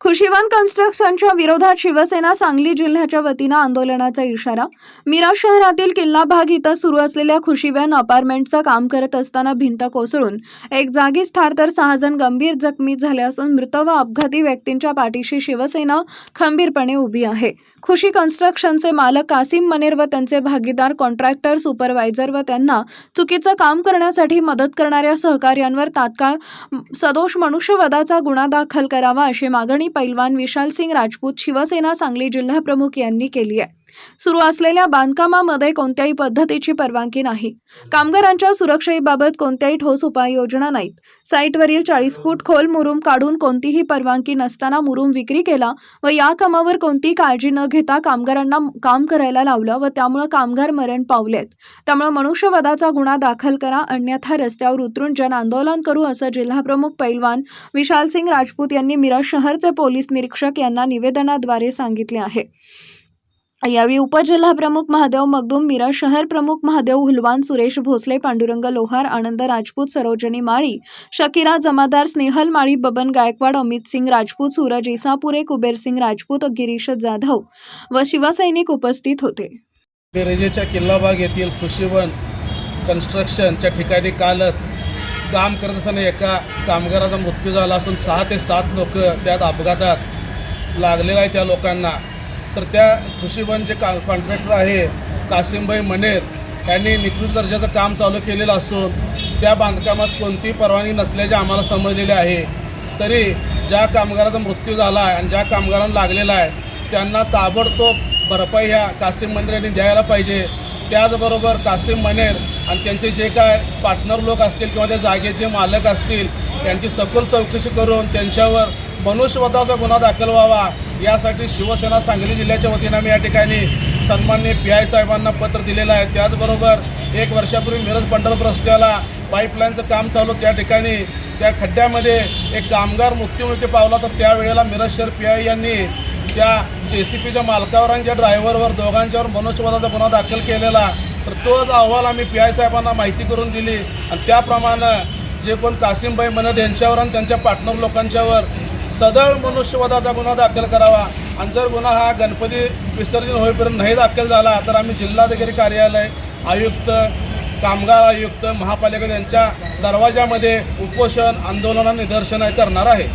खुशीवान कन्स्ट्रक्शनच्या विरोधात शिवसेना सांगली जिल्ह्याच्या वतीनं आंदोलनाचा इशारा. मिराज शहरातील किल्ला भाग इथं सुरू असलेल्या खुशिवॅन अपार्टमेंटचं काम करत असताना भिंत कोसळून एक जागीच ठार तर सहा जण गंभीर जखमी झाले असून मृत व अपघाती व्यक्तींच्या पाठीशी शिवसेना खंबीरपणे उभी आहे. खुशी कन्स्ट्रक्शनचे मालक कासिम मनेर व त्यांचे भागीदार कॉन्ट्रॅक्टर सुपरवायझर व त्यांना चुकीचं काम करण्यासाठी मदत करणाऱ्या सहकार्यांवर तात्काळ सदोष मनुष्यवधाचा गुन्हा दाखल करावा अशी मागणी पैलवान विशाल सिंग राजपूत शिवसेना सांगली जिल्हाप्रमुख यांनी केली आहे. सुरू असलेल्या बांधकामामध्ये कोणत्याही पद्धतीची परवानगी नाही. कामगारांच्या सुरक्षेबाबत कोणत्याही ठोस उपाययोजना नाहीत. साईटवरील चाळीस फूट खोल मुरुम काढून कोणतीही परवानगी नसताना मुरुम विक्री केला व या कामावर कोणतीही काळजी न घेता कामगारांना काम करायला लावलं व त्यामुळे कामगार मरण पावलेत. त्यामुळे मनुष्यवधाचा गुन्हा दाखल करा अन्यथा रस्त्यावर उतरून जन आंदोलन करू असं जिल्हाप्रमुख पैलवान विशाल सिंग राजपूत यांनी मिरज शहरचे पोलीस निरीक्षक यांना निवेदनाद्वारे सांगितले आहे. यावेळी उपजिल्हाप्रमुख महादेव मगदूम मिरज शहर प्रमुख महादेव हुलवान सुरेश भोसले पांडुरंग लोहार आनंद राजपूत सरोजनी माळी शकिरा जमादार स्नेहल माळी बबन गायकवाड अमित सिंग राजपूत सूरज इसापुरे कुबेर सिंग राजपूत गिरीश जाधव व शिवसैनिक उपस्थित होते. बेरजेच्या किल्लाबाग येथील खुशीवन कन्स्ट्रक्शनच्या ठिकाणी कालच काम करत असताना एका कामगाराचा मृत्यू झाला असून सहा ते सात लोक त्यात अपघातात लागलेला आहे त्या लोकांना तर त्या खुशीवन जे का कॉन्ट्रॅक्टर आहे कासिमभाई मनेर यांनी निकृष्ट दर्जाचं काम चालू केलेलं असून त्या बांधकामास कोणतीही परवानगी नसल्याचे आम्हाला समजलेले आहे. तरी ज्या कामगाराचा मृत्यू झाला आहे आणि ज्या कामगारांना लागलेला आहे त्यांना ताबडतोब भरपाई ह्या कासिम मंदिर यांनी द्यायला पाहिजे. त्याचबरोबर कासिम मनेर आणि त्यांचे जे काय पार्टनर लोक असतील किंवा त्या जागेचे मालक असतील त्यांची सखोल चौकशी करून त्यांच्यावर मनुष्यवधाचा गुन्हा दाखल व्हावा. यासाठी शिवसेना सांगली जिल्ह्याच्या वतीनं आम्ही या ठिकाणी सन्माननीय पी आय साहेबांना पत्र दिलेलं आहे. त्याचबरोबर एक वर्षापूर्वी मिरज पंढरपूर रस्त्याला पाईपलाईनचं काम चालू त्या ठिकाणी त्या खड्ड्यामध्ये एक कामगार मृत्यूमृत्यू पावला. तर त्यावेळेला मिरज शहर पी आय यांनी त्या जे सी पीच्या मालकावर आणि त्या ड्रायव्हरवर दोघांच्यावर मनुष्यवादाचा गुन्हा दाखल केलेला. तर तोच अहवाल आम्ही पी आय साहेबांना माहिती करून दिली. आणि त्याप्रमाणे जे कोण कासिमभाई मनद यांच्यावर आणि त्यांच्या पार्टनर लोकांच्यावर सदळ मनुष्यवधाचा गुन्हा दाखल करावा. आणि जर गुन्हा हा गणपती विसर्जन होईपर्यंत नाही दाखल झाला तर आम्ही जिल्हाधिकारी कार्यालय आयुक्त कामगार आयुक्त महापालिका यांच्या दरवाजामध्ये उपोषण आंदोलन निदर्शन निदर्शनं करणार आहे.